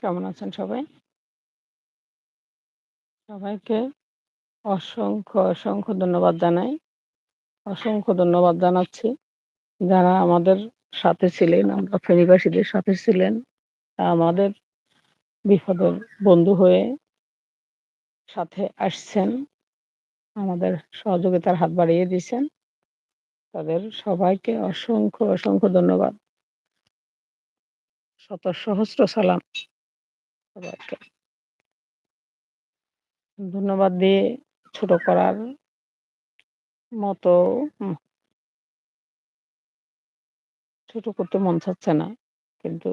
কেমন আছেন সবাই? সবাইকে অসংখ্য, অসংখ্য ধন্যবাদ জানাই। অসংখ্য ধন্যবাদ জানাচ্ছি। যারা আমাদের সাথে ছিলেন, আমরা ফেনীবাসীদের সাথে ছিলেন। আমাদের বিপদের বন্ধু হয়ে সাথে আসছেন। আমাদের সহযোগিতার হাত বাড়িয়ে দিছেন। তাদের সবাইকে অসংখ্য, অসংখ্য ধন্যবাদ। শত সহস্র সালাম ধন্যবাদ দিয়ে ছোট করার মতো ছোট করতে মন চাচ্ছে না। কিন্তু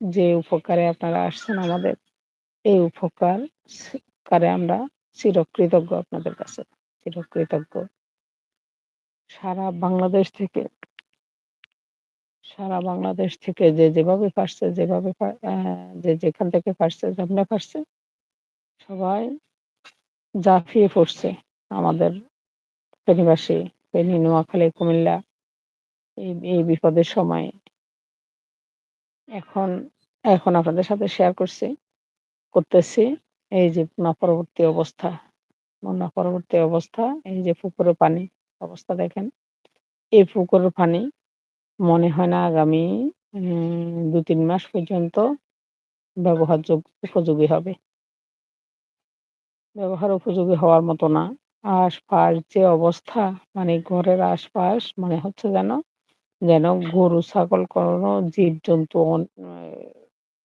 যে উপকারে আপনারা আসছেন আমাদের, এই উপকার কারে আমরা চিরকৃতজ্ঞ আপনাদের কাছে। চিরকৃতজ্ঞ। সারা বাংলাদেশ থেকে সারা বাংলাদেশ থেকে যে যেভাবে পারছে, যেভাবে পা যে যেখান থেকে পারছে, যেমনে পারছে সবাই ঝাঁপিয়ে পড়ছে আমাদের ফেনীবাসী, ফেনী, নোয়াখালী, কুমিল্লা এই এই বিপদের সময়ে। এখন এখন আপনাদের সাথে শেয়ার করছি করতেছি এই যে বন্যা পরবর্তী অবস্থা। বন্যা পরবর্তী অবস্থা, এই যে পুকুরের পানি অবস্থা দেখেন। এই পুকুরের পানি মনে হয় না আগামী উম ২-৩ মাস পর্যন্ত ব্যবহারযোগ্য উপযোগী হবে। ব্যবহার উপযোগী হওয়ার মতো না। আশপাশ যে অবস্থা মানে ঘরের আশপাশ মনে হচ্ছে যেন, যেন গরু, ছাগল কোনো জীবজন্তু অন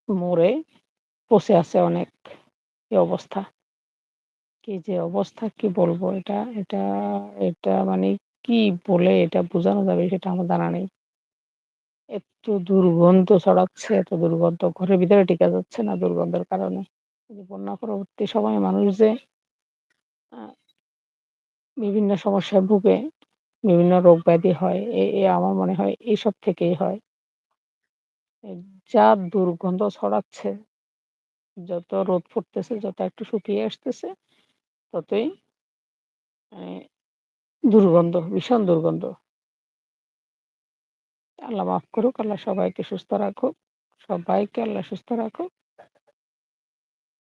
মরে পচে আছে অনেক। অবস্থা। কি যে অবস্থা কি বলব এটা এটা এটা মানে কি বলে এটা বোঝানো যাবে সেটা আমার জানা নেই। এত দুর্গন্ধ ছড়াচ্ছে, এত দুর্গন্ধ ঘরের ভিতরে টিকা যাচ্ছে না দুর্গন্ধের কারণে। বন্যা পরবর্তী সময়ে মানুষ যে বিভিন্ন সমস্যায় ভুগে, বিভিন্ন রোগ ব্যাধি হয়। এ আমার মনে হয় এইসব থেকেই হয়। যা দুর্গন্ধ ছড়াচ্ছে, যত রোদ পড়তেছে যত একটু শুকিয়ে আসতেছে, ততই দুর্গন্ধ, ভীষণ দুর্গন্ধ। আল্লাহ মাফ করুক, আল্লাহ সবাইকে সুস্থ রাখুক। সবাইকে আল্লাহ সুস্থ রাখুক।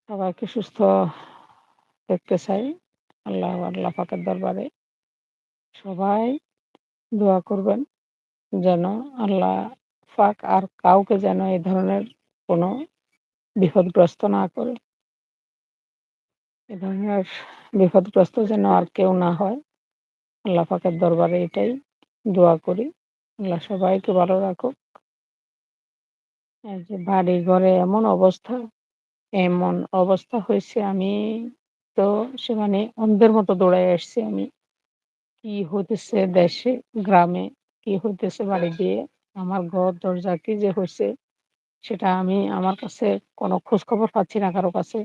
সবাইকে সুস্থ দেখতে চাই। আল্লাহ আল্লাহ পাকের দরবারে। সবাই দোয়া করবেন যেন আল্লাহ ফাঁক আর কাউকে যেন এই ধরনের কোনো বিপদগ্রস্ত না করে। এ ধরনের বিপদগ্রস্ত যেন আর কেউ না হয়। আল্লাহ পাকের দরবারে এটাই দোয়া করি। আল্লাহ সবাইকে ভালো রাখুক। যে বাড়ি-ঘরে এমন অবস্থা, এমন অবস্থা হয়েছে আমি তো সে মানে অন্ধের মতো দৌড়াইয়া আসছি আমি। কি হতেছে দেশে, গ্রামে, কি হইতেছে বাড়ি দিয়ে, আমার ঘর দরজা কি যে হয়েছে সেটা আমি আমার কাছে কোনো খোঁজখবর পাচ্ছি না কারও কাছে।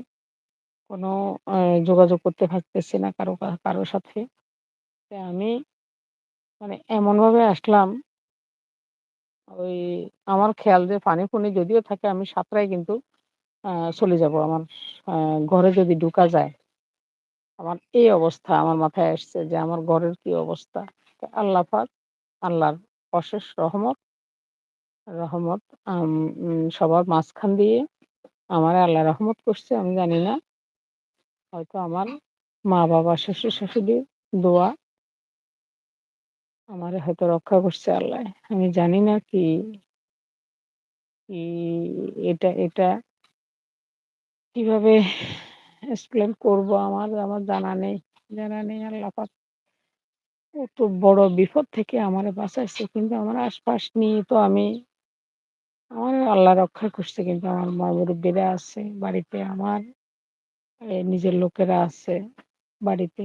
কোনো যোগাযোগ করতে পারতেছি না কারও কা কারও সাথে। আমি মানে এমনভাবে আসলাম ওই আমার খেয়াল যে পানি-পুনি যদিও থাকে আমি সাঁতরাই কিন্তু চলে যাব আমার ঘরে যদি ঢুকা যায়। আমার এই অবস্থা আমার মাথায় আসছে যে আমার ঘরের কি অবস্থা। আল্লাহ পাক, আল্লাহর অশেষ রহমত রহমত সবার মাঝখান দিয়ে আমারে আল্লাহ রহমত করছে আমি জানি না। হয়তো আমার মা-বাবা, শ্বশুর-শাশুড়ির দোয়া আমারে হয়তো রক্ষা করছে আল্লাহ। আমি জানি না কি এটা এটা কীভাবে এক্সপ্লেইন করব আমার আমার জানা নেই। জানা নেই আল্লাহ এত বড় বিপদ থেকে আমারে বাঁচাইছে, কিন্তু আমার আশপাশ নিয়ে তো আমি, আমার আল্লাহ রক্ষা করছে, কিন্তু আমার মা-মুরুব্বিরা আছে, বাড়িতে আমার নিজের লোকেরা আছে, বাড়িতে।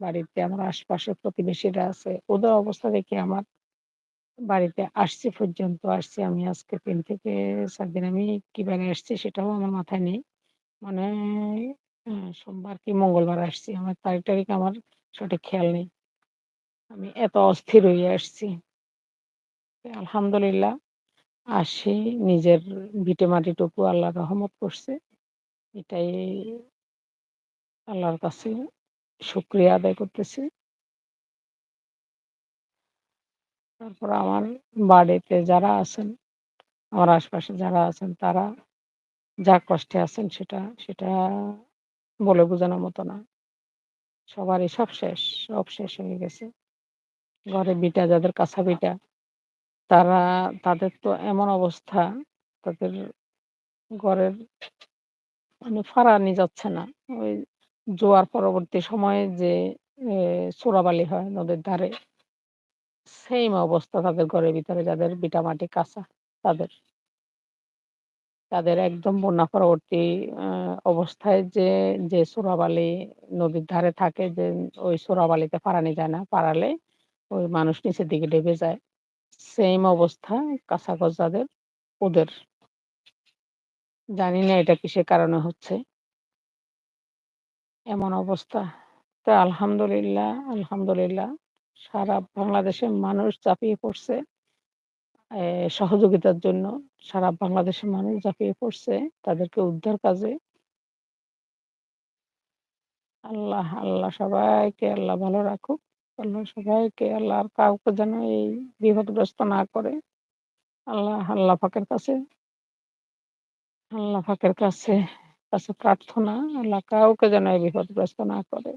বাড়িতে আমার আশপাশের প্রতিবেশীরা আছে। ওদের অবস্থা দেখে আমার বাড়িতে আসছি পর্যন্ত, আসছি আমি আজকে তিন থেকে চার দিন আমি কি বারে আসছি সেটাও আমার মাথায় নেই। মানে সোমবার কি মঙ্গলবার আসছি। আমার তারিখ-টারিখ আমার সঠিক খেয়াল নেই। আমি এত অস্থির হয়ে আসছি। আলহামদুলিল্লাহ, আসি নিজের ভিটে-মাটিটুকু আল্লাহ রহমত করছে। এটাই আল্লাহর কাছে শুকরিয়া আদায় করতেছি। তারপর আমার বাড়িতে যারা আছেন, আমার আশপাশে যারা আছেন তারা যা কষ্টে আছেন সেটা সেটা বলে বোঝানোর মতো না। সবারই সব শেষ, সব শেষ হয়ে গেছে। ঘরে বিটা যাদের কাঁচা ভিটা, তারা তাদের তো এমন অবস্থা তাদের ঘরের মানে ফাড়ানি যাচ্ছে না। ওই জোয়ার পরবর্তী সময়ে যে এ চোরাবালি হয় নদীর ধারে সেম অবস্থা তাদের ঘরের ভিতরে যাদের ভিটামাটি কাঁচা তাদের। তাদের একদম বন্যা পরবর্তী অবস্থায় যে, যে চোরাবালি নদীর ধারে থাকে যে ওই চোরাবালিতে পারানি যায় না। পারালে ওই মানুষ নিচের দিকে ডেবে যায়। সেম অবস্থা কাঁচা যাদের ওদের। জানি না এটা কিসের কারণে হচ্ছে। এমন অবস্থা। তো আলহামদুলিল্লাহ, আলহামদুলিল্লাহ সারা বাংলাদেশের মানুষ ঝাঁপিয়ে পড়ছে। সহযোগিতার জন্য সারা বাংলাদেশের মানুষ ঝাঁপিয়ে পড়ছে তাদেরকে উদ্ধার কাজে। আল্লাহ, আল্লাহ সবাইকে আল্লাহ ভালো রাখুক। আল্লাহ সবাইকে আল্লাহ আর কাউকে যেন এই বিপদগ্রস্ত না করে। আল্লাহ, আল্লাহ পাকের কাছে আল্লাহ পাকের কাছে, কাছে প্রার্থনা আল্লাহ কাউকে যেন এই বিপদগ্রস্ত না করে।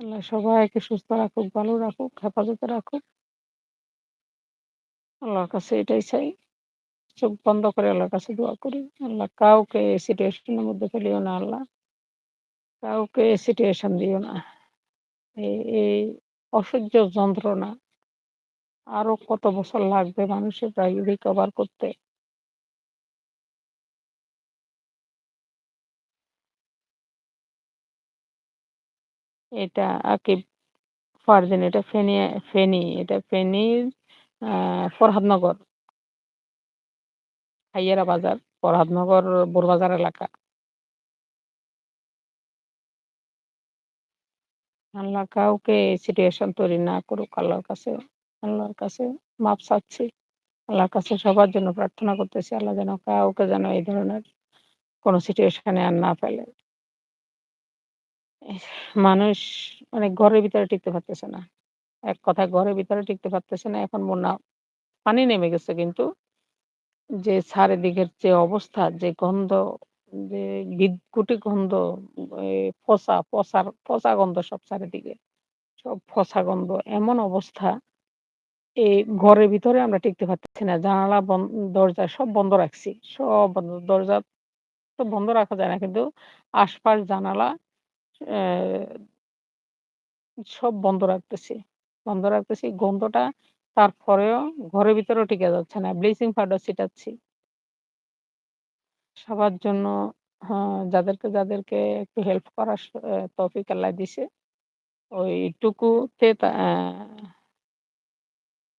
আল্লাহ সবাইকে সুস্থ রাখুক, ভালো রাখুক, হেফাজতে রাখুক। আল্লাহর কাছে এটাই চাই। চোখ বন্ধ করে আল্লাহর কাছে দোয়া করি। আল্লাহ কাউকে এই সিচুয়েশন এর মধ্যে ফেলিও না আল্লাহ। কাউকে এই সিচুয়েশন দিও না। এই এই অসহ্য যন্ত্রণা আরও কত বছর লাগবে মানুষের প্রায় রিকভার করতে? এটা আকিব ফারদিন এটা ফেনী ফেনী এটা ফেনীর ফরহাদনগর। হাইয়ারা বাজার, ফরহাদনগর বোরবাজার এলাকা। আল্লাহ কাউকে সিচুয়েশন তৈরি না করুক আল্লাহর কাছে। আল্লাহর কাছে মাপ চাচ্ছি। আল্লাহর কাছে সবার জন্য প্রার্থনা করতেছি। আল্লাহ যেন কাউকে যেন এই ধরনের কোন সিচুয়েশন আর না ফেলে। মানুষ মানে ঘরের ভিতরে টিকতে পারতেছে না। এক কথায় ঘরের ভিতরে টিকতে পারতেছে না। এখন বন্যা পানি নেমে গেছে কিন্তু যে চারিদিকের যে অবস্থা, যে গন্ধ, যে বিদঘুটে গন্ধ, পচা, পচার পচা গন্ধ সব চারিদিকে। সব পচা গন্ধ। এমন অবস্থা এই ঘরের ভিতরে আমরা টিকতে পারতেছি না। জানালা দরজা সব বন্ধ রাখছি। সব বন্ধ। দরজা তো বন্ধ রাখা যায় না। কিন্তু আশপাশ জানালা সব বন্ধ রাখতেছি। বন্ধ রাখতেছি। গন্ধটা তারপরেও ঘরের ভিতরেও টিকা যাচ্ছে না। ব্লিচিং পাউডার ছিটাচ্ছি। সবার জন্য হ্যাঁ, যাদেরকে, যাদেরকে একটু হেল্প করার তৌফিক আল্লাহ দিছে। ওইটুকুতে তা অ্যা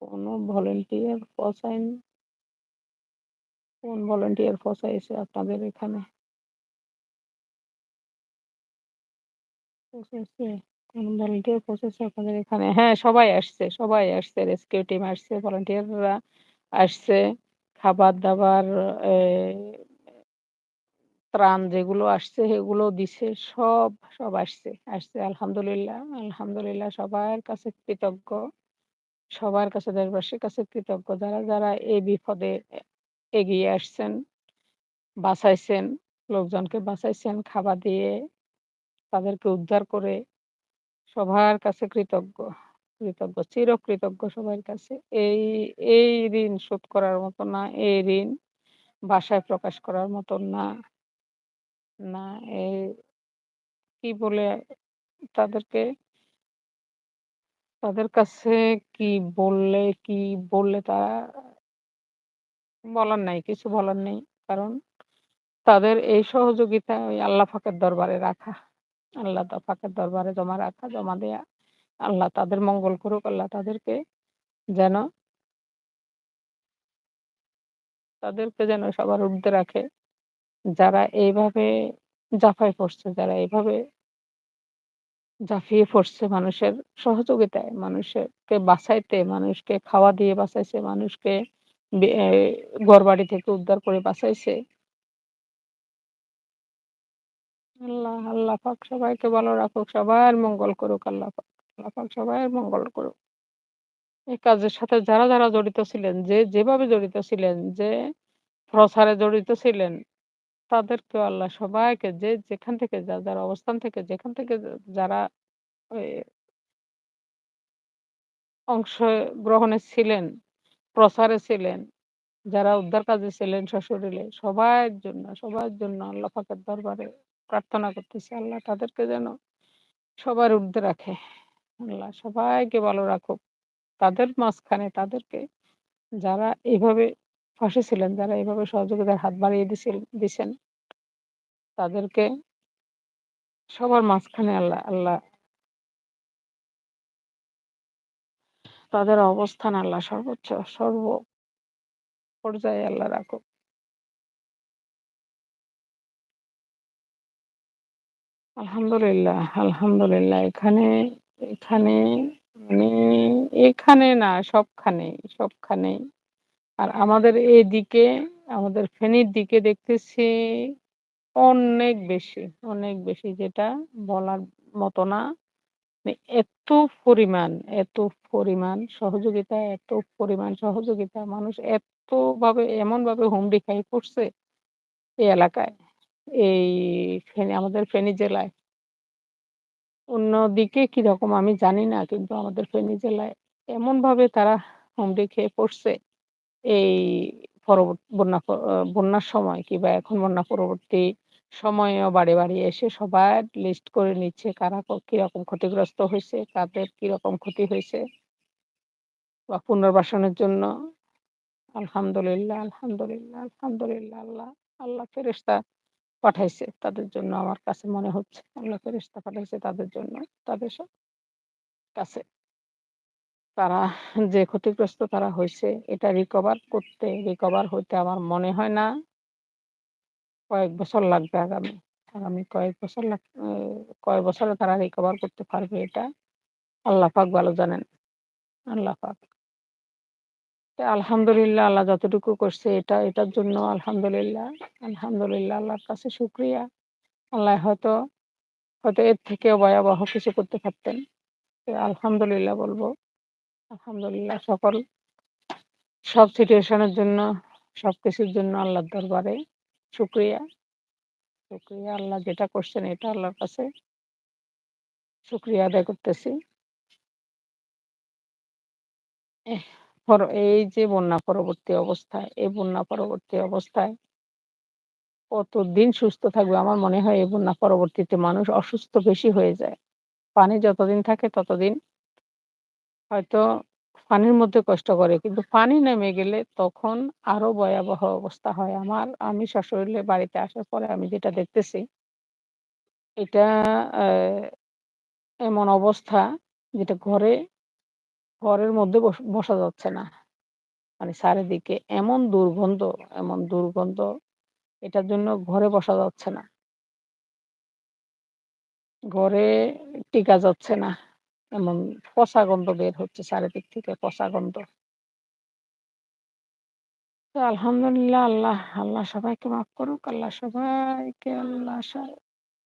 কোন ভলান্টিয়ার পৌঁছায়নি। কোন ভলান্টিয়ার পৌঁছাইছে আপনাদের এখানে? ভলান্টিয়ার পৌঁছেছে আপনাদের এখানে? হ্যাঁ, সবাই আসছে, সবাই আসছে। রেস্কিউ টিম আসছে, ভলান্টিয়াররা আসছে। খাবার-দাবার এ ত্রাণ যেগুলো আসছে সেগুলো দিছে। সব, সব আসছে, আসছে আলহামদুলিল্লাহ, আলহামদুলিল্লাহ সবার কাছে কৃতজ্ঞ। সবার কাছে দেশবাসীর কাছে কৃতজ্ঞ। যারা, যারা এই বিপদে এগিয়ে আসছেন, বাঁচাইছেন, লোকজনকে বাঁচাইছেন খাবার দিয়ে, তাদেরকে উদ্ধার করে সবার কাছে কৃতজ্ঞ, কৃতজ্ঞ, চিরকৃতজ্ঞ সবার কাছে। এই, এই ঋণ শোধ করার মতো না, এই ঋণ ভাষায় প্রকাশ করার মতো না। না, এই কি বলে তাদেরকে তাদের কাছে কি বললে, কি বললে তারা বলার নাই, কিছু বলার নেই। কারণ তাদের এই সহযোগিতা ওই আল্লাহ পাকের দরবারে রাখা। আল্লাহ তা পাকের দরবারে জমা রাখা, জমা দেয়া। আল্লাহ তাদের মঙ্গল করুক। আল্লাহ তাদেরকে যেন তাদেরকে যেন সবার ঊর্ধ্বে রাখে। যারা এইভাবে ঝাঁপায় পড়ছে, যারা এভাবে ঝাঁপিয়ে পড়ছে মানুষের সহযোগিতায়, মানুষকে বাঁচাইতে, মানুষকে খাওয়া দিয়ে বাঁচাইছে, মানুষকে বে এ ঘরবাড়ি থেকে উদ্ধার করে বাঁচাইছে। আল্লাহ, আল্লাহ পাক সবাইকে ভালো রাখুক, সবার মঙ্গল করুক আল্লাহ পাক। আল্লাহ পাক সবার মঙ্গল করুক। এই কাজের সাথে যারা, যারা জড়িত ছিলেন, যে যেভাবে জড়িত ছিলেন, যে প্রচারে জড়িত ছিলেন তাদেরকেও আল্লাহ সবাইকে যে যেখান থেকে যার, যার অবস্থান থেকে যেখান থেকে যারা ওই অংশগ্রহণে ছিলেন, প্রচারে ছিলেন, যারা উদ্ধার কাজে ছিলেন সশরীরে সবার জন্য, সবার জন্য আল্লাহ পাকের দরবারে প্রার্থনা করতেছি আল্লাহ তাদেরকে যেন সবার ঊর্ধ্বে রাখে। আল্লাহ সবাইকে ভালো রাখুক। তাদের মাঝখানে তাদেরকে যারা এভাবে পাশে ছিলেন, যারা এভাবে সহযোগিতার হাত বাড়িয়ে দিছিল দিছেন তাদেরকে সবার মাঝখানে আল্লাহ আল্লাহ তাদের অবস্থান আল্লাহ সর্বোচ্চ সর্ব পর্যায়ে আল্লাহ রাখুক। আলহামদুলিল্লাহ, আলহামদুলিল্লাহ। এখানে এখানে মানে এখানে না সবখানেই, সবখানেই। আর আমাদের এদিকে আমাদের ফেনীর দিকে দেখতেছি অনেক বেশি, অনেক বেশি যেটা বলার মতো না। মানে এত পরিমাণ, এত পরিমাণ সহযোগিতা, এত পরিমাণ সহযোগিতা মানুষ এতভাবে এমনভাবে হুমড়ি খেয়ে পড়ছে এই এলাকায়। এই ফেনী আমাদের ফেনী জেলায়। অন্যদিকে কীরকম আমি জানি না। কিন্তু আমাদের ফেনী জেলায় এমনভাবে তারা হুমড়ি খেয়ে পড়ছে এই বন্যা বন্যার সময় কিংবা এখন বন্যা পরবর্তী সময়েও বাড়ি, বাড়ি এসে সবার লিস্ট করে নিচ্ছে কারা কীরকম ক্ষতিগ্রস্ত হইছে, কাদের কীরকম ক্ষতি হইছে। বা পুনর্বাসনের জন্য আলহামদুলিল্লাহ, আলহামদুলিল্লাহ, আলহামদুলিল্লাহ আল্লাহ, আল্লাহ ফেরেশতা পাঠাইছে তাদের জন্য আমার কাছে মনে হচ্ছে। আল্লাহ ফেরেশতা পাঠাইছে তাদের জন্য, তাদের স কাছে। তারা যে ক্ষতিগ্রস্ত তারা হয়েছে এটা রিকভার করতে, রিকভার হইতে আমার মনে হয় না কয়েক বছর লাগবে আগামী। আগামী কয়েক বছর লাগ এ কয় বছরে তারা রিকভার করতে পারবে এটা আল্লাহ পাক ভালো জানেন। আল্লাহ পাক। আলহামদুলিল্লাহ আল্লাহ যতটুকু করছে এটা এটার জন্য আলহামদুলিল্লাহ, আলহামদুলিল্লাহ আল্লাহর কাছে শুকরিয়া। আল্লাহ হয়তো, হয়তো এর থেকেও ভয়াবহ কিছু করতে পারতেন। আলহামদুলিল্লাহ বলব আলহামদুলিল্লাহ সকল সব সিচুয়েশন এর জন্য, সবকিছুর জন্য আল্লাহর দরবারে শুকরিয়া। শুকরিয়া আল্লাহ যেটা করছেন এটা আল্লাহর কাছে শুকরিয়া আদায় করতেছি। এই যে বন্যা পরবর্তী অবস্থায়, এই বন্যা পরবর্তী অবস্থায় কতদিন সুস্থ থাকবে? আমার মনে হয় এই বন্যা পরবর্তীতে মানুষ অসুস্থ বেশি হয়ে যায়। পানি যতদিন থাকে ততদিন হয়তো পানির মধ্যে কষ্ট করে। কিন্তু পানি নেমে গেলে তখন আরও ভয়াবহ অবস্থা হয়। আমার আমি সশরীরে বাড়িতে আসার পরে আমি যেটা দেখতেছি এটা এমন অবস্থা যেটা ঘরে ঘরের মধ্যে বস যাচ্ছে না। মানে চারিদিকে এমন দুর্গন্ধ, এমন দুর্গন্ধ এটার জন্য ঘরে বসা যাচ্ছে না। ঘরে টিকা যাচ্ছে না। এমন পচা গন্ধ বের হচ্ছে চারিদিক থেকে পচা গন্ধ। তো আলহামদুলিল্লাহ আল্লাহ, আল্লাহ সবাইকে মাফ করুক। আল্লাহ সবাইকে আল্লাহ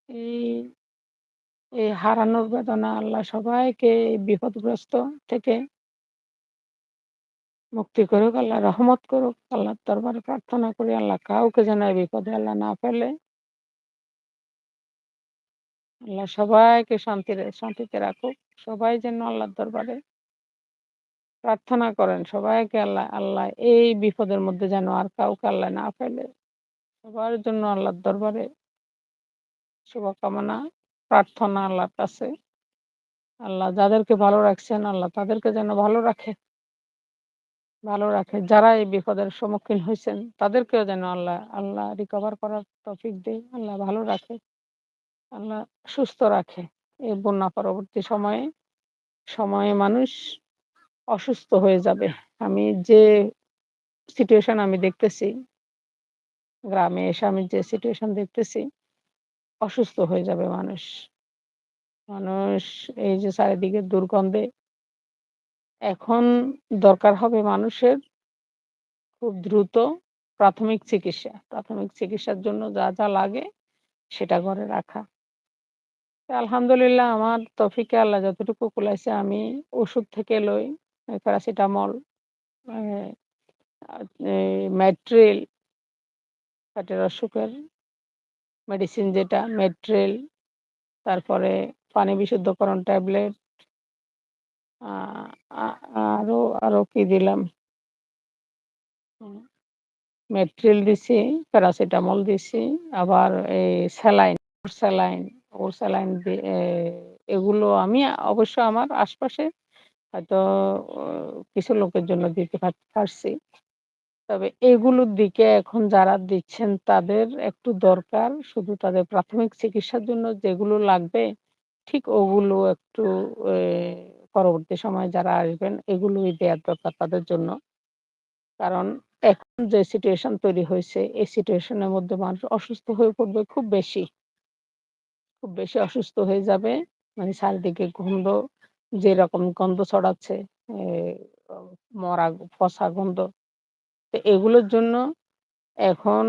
এই এই হারানোর বেদনা আল্লাহ সবাইকে এই বিপদগ্রস্ত থেকে মুক্তি করুক, আল্লাহ রহমত করুক। আল্লাহর দরবারে প্রার্থনা করি আল্লাহ কাউকে যেন এই বিপদে আল্লাহ না ফেলে। আল্লাহ সবাইকে শান্তিরে শান্তিতে রাখুক। সবাই যেন আল্লাহর দরবারে প্রার্থনা করেন সবাইকে আল্লাহ, আল্লাহ এই বিপদের মধ্যে যেন আর কাউকে আল্লাহ না ফেলে। সবার জন্য আল্লাহর দরবারে শুভকামনা, প্রার্থনা আল্লাহর কাছে। আল্লাহ যাদেরকে ভালো রাখছেন আল্লাহ তাদেরকে যেন ভালো রাখে। ভালো রাখে। যারা এই বিপদের সম্মুখীন হয়েছেন তাদেরকেও যেন আল্লাহ, আল্লাহ রিকভার করার তৌফিক দেয়। আল্লাহ ভালো রাখে। আল্লাহ সুস্থ রাখে। এই বন্যা পরবর্তী সময়ে, সময়ে মানুষ অসুস্থ হয়ে যাবে। আমি যে সিচুয়েশন আমি দেখতেছি গ্রামে এসে আমি যে সিচুয়েশন দেখতেছি অসুস্থ হয়ে যাবে মানুষ। মানুষ এই যে চারিদিকে দুর্গন্ধে এখন দরকার হবে মানুষের খুব দ্রুত প্রাথমিক চিকিৎসা। প্রাথমিক চিকিৎসার জন্য যা, যা লাগে সেটা ঘরে রাখা। আলহামদুলিল্লাহ আমার তৌফিকে আল্লাহ যতটুকু কুলাইছে আমি ওষুধ থেকে লই প্যারাসিটামল, ম্যাট্রিল পেটের অসুখের মেডিসিন যেটা মেট্রেল তারপরে পানি বিশুদ্ধকরণ ট্যাবলেট আরও আরও কি দিলাম? মেট্রিল দিছি, প্যারাসিটামল দিছি, আবার এই স্যালাইন, স্যালাইন, ও স্যালাইন এগুলো আমি অবশ্য আমার আশপাশে হয়তো কিছু লোকের জন্য দিতে পারছি। তবে এগুলোর দিকে এখন যারা দিচ্ছেন তাদের একটু দরকার শুধু তাদের প্রাথমিক চিকিৎসার জন্য যেগুলো লাগবে, ঠিক ওগুলো একটু পরবর্তী সময়ে যারা আসবেন এগুলোই দেওয়ার দরকার তাদের জন্য। কারণ এখন যে সিচুয়েশন তৈরি হয়েছে এই সিচুয়েশন এর মধ্যে মানুষ অসুস্থ হয়ে পড়বে খুব বেশি। খুব বেশি অসুস্থ হয়ে যাবে। মানে চারিদিকে গন্ধ, যেরকম গন্ধ ছড়াচ্ছে মরা পচা গন্ধ। তো এগুলোর জন্য এখন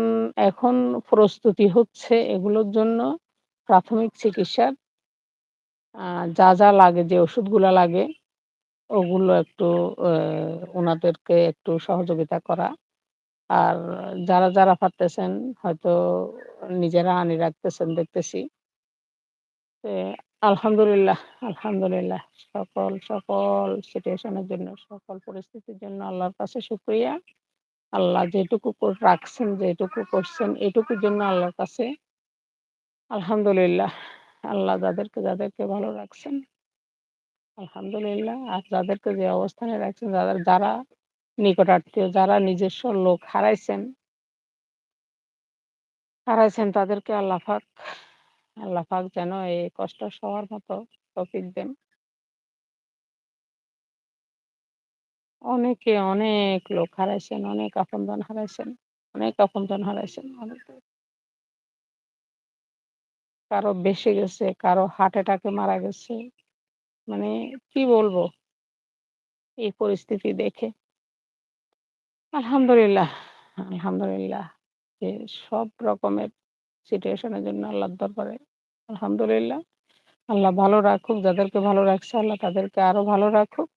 এখন প্রস্তুতি হচ্ছে এগুলোর জন্য প্রাথমিক চিকিৎসার যা, যা লাগে যে ওষুধগুলা লাগে ওগুলো একটু এ উনাদেরকে একটু সহযোগিতা করা। আর যারা, যারা পারতেছেন হয়তো নিজেরা আনি রাখতেছেন দেখতেছি। আলহামদুলিল্লাহ, আলহামদুলিল্লাহ। সকল, সকল সিচুয়েশন এর জন্য, সকল পরিস্থিতির জন্য আল্লাহর কাছে শুকরিয়া। আল্লাহ যেটুকু রাখছেন, যেটুকু করছেন এটুকুর জন্য আল্লাহর কাছে আলহামদুলিল্লাহ। আল্লাহ যাদেরকে, যাদেরকে ভালো রাখছেন আলহামদুলিল্লাহ। আর যাদেরকে যে অবস্থানে রাখছেন, যাদের যারা নিকটাত্মীয়, যারা নিজস্ব লোক হারাইছেন হারাইছেন তাদেরকে আল্লাহ পাক আল্লাহ পাক যেন এই কষ্ট সবার মতো তৌফিক দেন। অনেকে অনেক লোক হারাইছেন, অনেক আপনজন হারাইছেন, অনেক আপনজন হারাইছেন অনেকে। কারও বেঁচে গেছে, কারও হার্ট অ্যাটাকে মারা গেছে। মানে কি বলব? এই পরিস্থিতি দেখে। আলহামদুলিল্লাহ, আলহামদুলিল্লাহ যে সব রকমের সিচুয়েশন এর জন্য আল্লাহর দরবারে আলহামদুলিল্লাহ। আল্লাহ ভালো রাখুক, যাদেরকে ভালো রাখছে আল্লাহ তাদেরকে আরও ভালো রাখুক।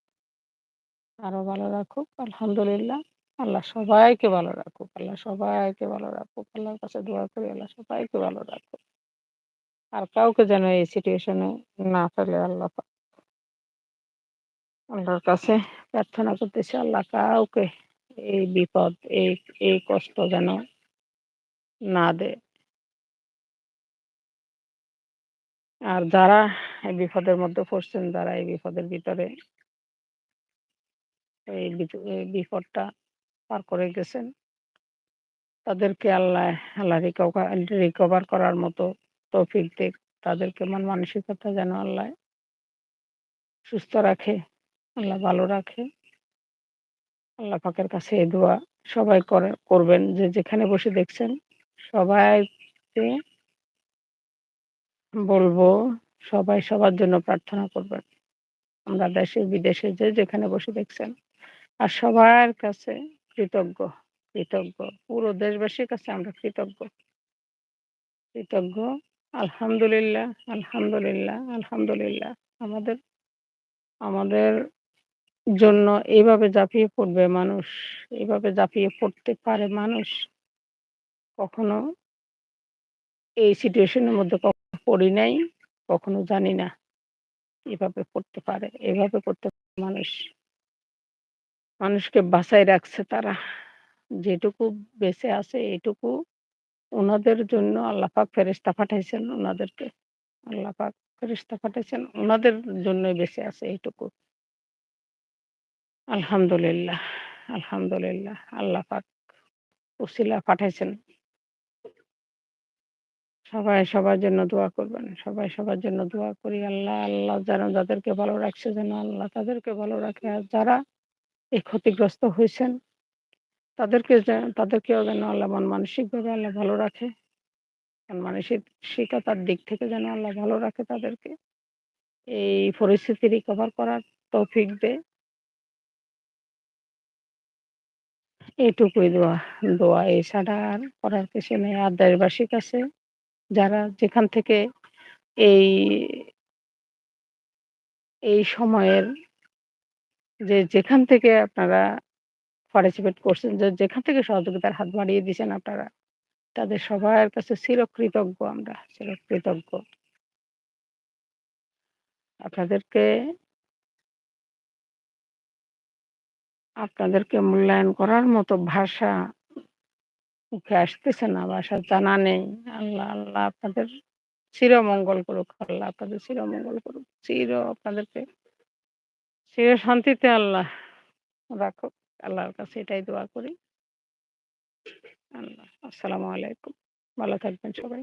আরও ভালো রাখুক। আলহামদুলিল্লাহ। আল্লাহ সবাইকে ভালো রাখুক। আল্লাহ সবাইকে ভালো রাখুক। আল্লাহর কাছে দোয়া করি আল্লাহ সবাইকে ভালো রাখুক। আর কাউকে যেন এই সিচুয়েশন না ফেলে আল্লাহ আল্লাহর কাছে প্রার্থনা করতেছি আল্লাহ কাউকে এই বিপদ, এই এই কষ্ট যেন না দে আর যারা এই বিপদের মধ্যে পড়ছেন, যারা এই বিপদের ভিতরে এই বিপদটা পার করে গেছেন তাদেরকে আল্লাহ, আল্লাহ রিকভার করার মতো তৌফিক দিক। তাদেরকে মন মানসিকতা যেন আল্লাহ সুস্থ রাখে, আল্লাহ ভালো রাখে। আল্লাহ পাকের কাছে এই দোয়া সবাই করে করবেন যে যেখানে বসে দেখছেন সবাইকে বলব সবাই সবার জন্য প্রার্থনা করবেন। আমরা দেশে বিদেশে যে যেখানে বসে দেখছেন। আর সবার কাছে কৃতজ্ঞ, কৃতজ্ঞ। পুরো দেশবাসীর কাছে আমরা কৃতজ্ঞ। কৃতজ্ঞ। আলহামদুলিল্লাহ, আলহামদুলিল্লাহ, আলহামদুলিল্লাহ। আমাদের আমাদের জন্য এইভাবে ঝাঁপিয়ে পড়বে মানুষ, এইভাবে ঝাঁপিয়ে পড়তে পারে মানুষ কখনো এই সিচুয়েশন এর মধ্যে কখনো পড়ি নাই, কখনো জানি না। এভাবে পড়তে পারে, এভাবে করতে পারে মানুষ। মানুষকে বাঁচায় রাখছে তারা। যেটুকু বেঁচে আছে এটুকু ওনাদের জন্য আল্লাহ পাক ফেরেশতা পাঠাইছেন ওনাদেরকে আল্লাহ পাক ফেরেশতা পাঠাইছেন ওনাদের জন্যই বেঁচে আছে এইটুকু। আলহামদুলিল্লাহ, আলহামদুলিল্লাহ। আল্লাহ পাক পাঠাইছেন। সবাই সবার জন্য দোয়া করবেন। সবাই সবার জন্য দোয়া করি। আল্লাহ, আল্লাহ যেন যাদেরকে ভালো রাখছে যেন আল্লাহ তাদেরকে ভালো রাখে। আর যারা এই ক্ষতিগ্রস্ত হয়েছেন তাদেরকে তাদেরকেও যেন আল্লাহ মন মানসিকভাবে আল্লাহ ভালো রাখে। মন মানসিকতার দিক থেকে যেন আল্লাহ ভালো রাখে তাদেরকে। এই পরিস্থিতি রিকভার করার তৌফিক দেয়। এটুকুই দোয়া, দোয়া এছাড়া আর করার কিছু নেই। আর দেশবাসীর কাছে যারা যেখান থেকে এই এই সময়ের যে যেখান থেকে আপনারা পার্টিসিপেট করছেন, যে যেখান থেকে সহযোগিতার হাত বাড়িয়ে দিছেন আপনারা তাদের সবার কাছে চিরকৃতজ্ঞ আমরা, চিরকৃতজ্ঞ। আপনাদেরকে আপনাদেরকে মূল্যায়ন করার মতো ভাষা মুখে আসতেছে না, ভাষা জানা নেই। আল্লাহ, আল্লাহ আপনাদের চিরমঙ্গল করুক। আল্লাহ আপনাদের চিরমঙ্গল করুক। চির আপনাদেরকে চির শান্তিতে আল্লাহ রাখুক। আল্লাহর কাছে এটাই দোয়া করি। আল্লাহ, আসসালামু আলাইকুম। ভালো থাকবেন সবাই।